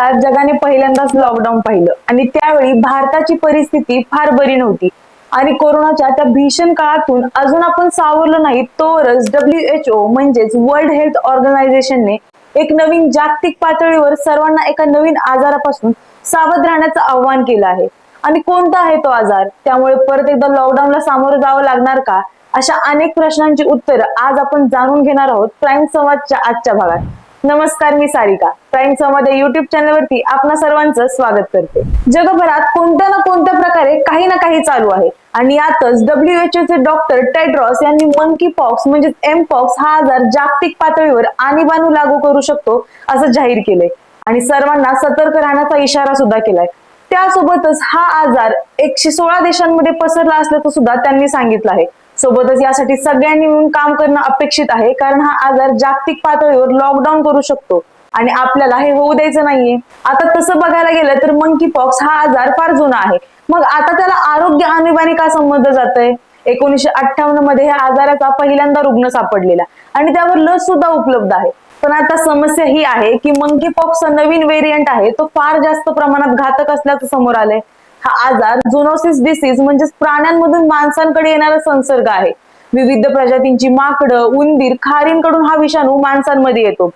काळात जगाने पहिल्यांदाच लॉकडाऊन पाहिलं. आणि त्यावेळी भारताची परिस्थिती फार बरी नव्हती. आणि कोरोनाच्या त्या भीषण काळातून अजून आपण सावरलो नाही तोवरच डब्ल्यू एच ओ म्हणजेच वर्ल्ड हेल्थ ऑर्गनायझेशनने एक नवीन जागतिक पातळीवर सर्वांना एका नवीन आजारापासून सावध राहण्याचं आव्हान केलं आहे. आणि कोणता आहे तो आजार? त्यामुळे परत एकदा लॉकडाऊनला सामोरं जावं लागणार का? अशा अनेक प्रश्नांची उत्तरं आज आपण जाणून घेणार आहोत प्राईम संवादच्या आजच्या भागात. नमस्कार मी सारिका. प्राईम संवाद युट्यूब चॅनलवरती आपणा सर्वांचं स्वागत करते. जगभरात कोणत्या ना कोणत्या प्रकारे काही ना काही चालू आहे. आणि यातच डब्ल्यू एच चे डॉक्टर टेड्रॉस यांनी मंकी पॉक्स म्हणजेच एम पॉक्स हा आजार जागतिक पातळीवर आणीबाणू लागू करू शकतो असं जाहीर केलंय. आणि सर्वांना सतर्क राहण्याचा इशारा सुद्धा केलाय. त्यासोबतच हा आजार एकशे सोळा देशांमध्ये पसरला असल्याचं सुद्धा त्यांनी सांगितलं आहे. सोबतच यासाठी सगळ्यांनी मिळून काम करणं अपेक्षित आहे. कारण हा आजार जागतिक पातळीवर लॉकडाऊन करू शकतो. आणि आपल्याला हे होऊ द्यायचं नाहीये. आता तसं बघायला गेलं तर मंकी पॉक्स हा आजार फार जुना आहे. मग आता त्याला आरोग्य आणीबाणी का संबंध जात आहे एकोणीशे अठ्ठावन्नमध्ये ह्या आजाराचा पहिल्यांदा रुग्ण सापडलेला. आणि त्यावर लस सुद्धा उपलब्ध आहे. पण आता समस्या ही आहे की मंकी पॉक्सचा नवीन व्हेरियंट आहे तो फार जास्त प्रमाणात घातक असल्याचं समोर आलंय. हा आजार झोनोसिस डिसीज म्हणजेच प्राण्यांमधून माणसांकडे येणारा संसर्ग आहे. विविध प्रजातींची माकडं उंदीर खारींकडून हा विषाणू माणसांमध्ये येतो.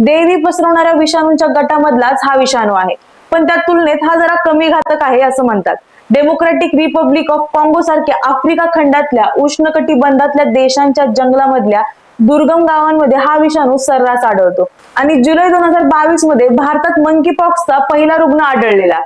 देवी पसरवणाऱ्या विषाणूंच्या गटामधलाच हा विषाणू आहे. पण त्या तुलनेत हा जरा कमी घातक आहे असं म्हणतात. डेमोक्रॅटिक रिपब्लिक ऑफ कॉंगो सारख्या आफ्रिका खंडातल्या उष्णकटिबंधातल्या देशांच्या जंगलामधल्या दुर्गम गावांमध्ये हा विषाणू सर्रास आढळतो. आणि जुलै दोन हजार बावीसमध्ये भारतात मंकी पॉक्सचा पहिला रुग्ण आढळलेला.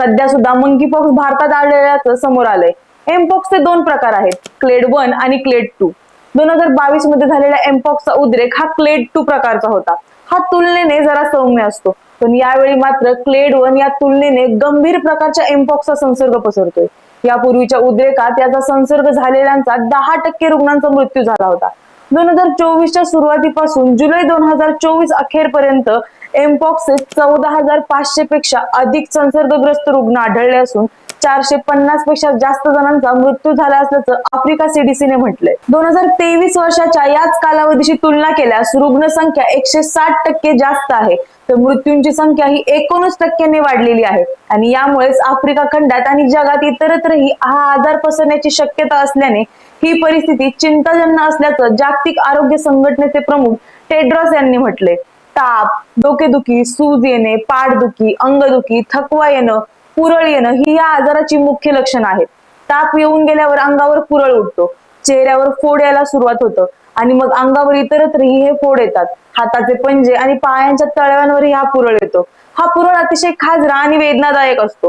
सध्या सुद्धा मंकी पॉक्स भारतात आढळल्याचं समोर आलंय. एमपॉक्सचे दोन प्रकार आहेत क्लेड वन आणि क्लेड टू दोन हजार बावीसमध्ये झालेला एमपॉक्सचा उद्रेक हा क्लेड टू प्रकारचा होता. हा तुलनेने जरा सौम्य असतो. पण यावेळी मात्र क्लेड वन या तुलनेने गंभीर प्रकारच्या एमपॉक्सचा संसर्ग पसरतोय. यापूर्वीच्या उद्रेकात याचा संसर्ग झालेल्यांचा दहा टक्के रुग्णांचा मृत्यू झाला होता. दोन हजार चोवीसच्या सुरुवातीपासून जुलै दोन हजार चोवीस अखेरपर्यंत एमपॉक्सचे चौदा हजार पाचशे पेक्षा अधिक संसर्गग्रस्त रुग्ण आढळले असून चारशे पन्नासपेक्षा जास्त जणांचा मृत्यू झाला असल्याचं आफ्रिका सीडीसीने म्हटलंय. दोन हजार तेवीस वर्षाच्या याच कालावधीशी तुलना केल्यास रुग्णसंख्या एकशे साठ टक्के जास्त आहे. तर मृत्यूंची संख्या ही एकोणीस टक्क्यांनी वाढलेली आहे. आणि यामुळेच आफ्रिका खंडात आणि जगात इतरत्रही हा आजार पसरण्याची शक्यता असल्याने ही परिस्थिती चिंताजन्य असल्याचं जागतिक आरोग्य संघटनेचे प्रमुख टेड्रॉस यांनी म्हटले ताप डोकेदुखी सूज येणे पाठदुखी अंगदुखी थकवा येणं पुरळ येणं ही या आजाराची मुख्य लक्षणं आहेत. ताप येऊन गेल्यावर अंगावर पुरळ उठतो. चेहऱ्यावर फोड यायला सुरुवात होतं आणि मग अंगावर इतरत्रही हे फोड येतात. हाताचे पंजे आणि पायांच्या तळव्यांवरही हा पुरळ येतो. हा पुरळ अतिशय खाजरा आणि वेदनादायक असतो.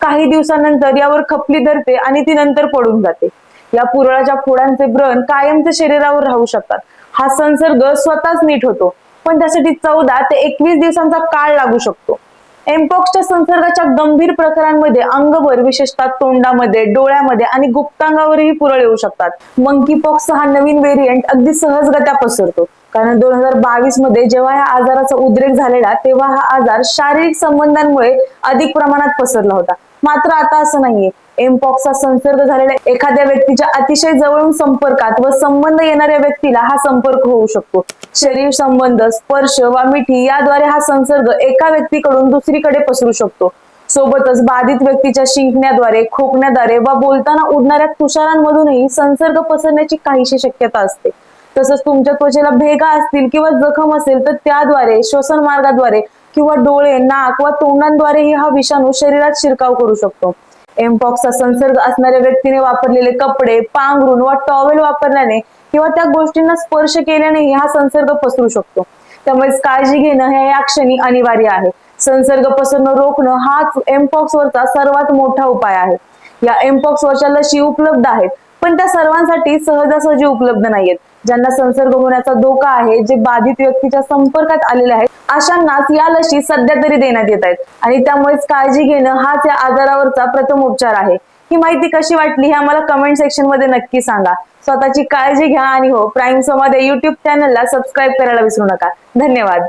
काही दिवसानंतर यावर खपली धरते आणि ती नंतर पडून जाते. या पुरळाच्या फोडांचे व्रण कायमचे शरीरावर राहू शकतात. हा संसर्ग स्वतःच नीट होतो पण त्यासाठी चौदा ते एकवीस दिवसांचा काळ लागू शकतो. एमपॉक्सच्या संसर्गाच्या गंभीर प्रकारांमध्ये अंगभर विशेषतः तोंडामध्ये डोळ्यामध्ये आणि गुप्तांगावरही पुरळ येऊ शकतात. मंकी पॉक्स हा नवीन व्हेरियंट अगदी सहजगत्या पसरतो. कारण दोन हजार बावीसमध्ये जेव्हा या आजाराचा उद्रेक झालेला तेव्हा हा आजार शारीरिक संबंधांमुळे अधिक प्रमाणात पसरला होता. मात्र आता असं नाहीये. एमपॉक्सचा संसर्ग झालेल्या एखाद्या व्यक्तीच्या अतिशय जवळून संपर्कात व संबंध येणाऱ्या व्यक्तीला हा संपर्क होऊ शकतो. शरीर संबंध स्पर्श वा मिठी याद्वारे हा संसर्ग एका व्यक्तीकडून दुसरीकडे पसरू शकतो. सोबतच बाधित व्यक्तीच्या शिंकण्याद्वारे खोकण्याद्वारे वा बोलताना उडणाऱ्या तुषारांमधूनही संसर्ग पसरण्याची काहीशी शक्यता असते. तसंच तुमच्या त्वचेला भेगा असतील किंवा जखम असेल तर त्याद्वारे श्वसन मार्गाद्वारे किंवा डोळे नाक वा तोंडांद्वारेही हा विषाणू शरीरात शिरकाव करू शकतो. एमपॉक्सचा संसर्ग असणाऱ्या व्यक्तीने वापरलेले कपडे पांघरून वा टॉवेल वापरल्याने किंवा त्या गोष्टींना स्पर्श केल्यानेही हा संसर्ग पसरू शकतो. त्यामुळेच काळजी घेणं हे या क्षणी अनिवार्य आहे. संसर्ग पसरणं रोखणं हाच एमपॉक्स वरचा सर्वात मोठा उपाय आहे. या एमपॉक्स वरच्या लशी उपलब्ध आहेत पण त्या सर्वांसाठी सहजासहजी उपलब्ध नाहीयेत. ज्यांना संसर्ग होण्याचा धोका आहे जे बाधित व्यक्तीच्या संपर्कात आलेले आहेत अशांनाच या लशी सध्या तरी देण्यात येत आहेत. आणि त्यामुळेच काळजी घेणं हाच या आजारावरचा प्रथम उपचार आहे. ही माहिती कशी वाटली हे आम्हाला कमेंट सेक्शनमध्ये नक्की सांगा. स्वतःची काळजी घ्या आणि हो प्राईम संवाद या युट्यूब चॅनलला सबस्क्राईब करायला विसरू नका. धन्यवाद.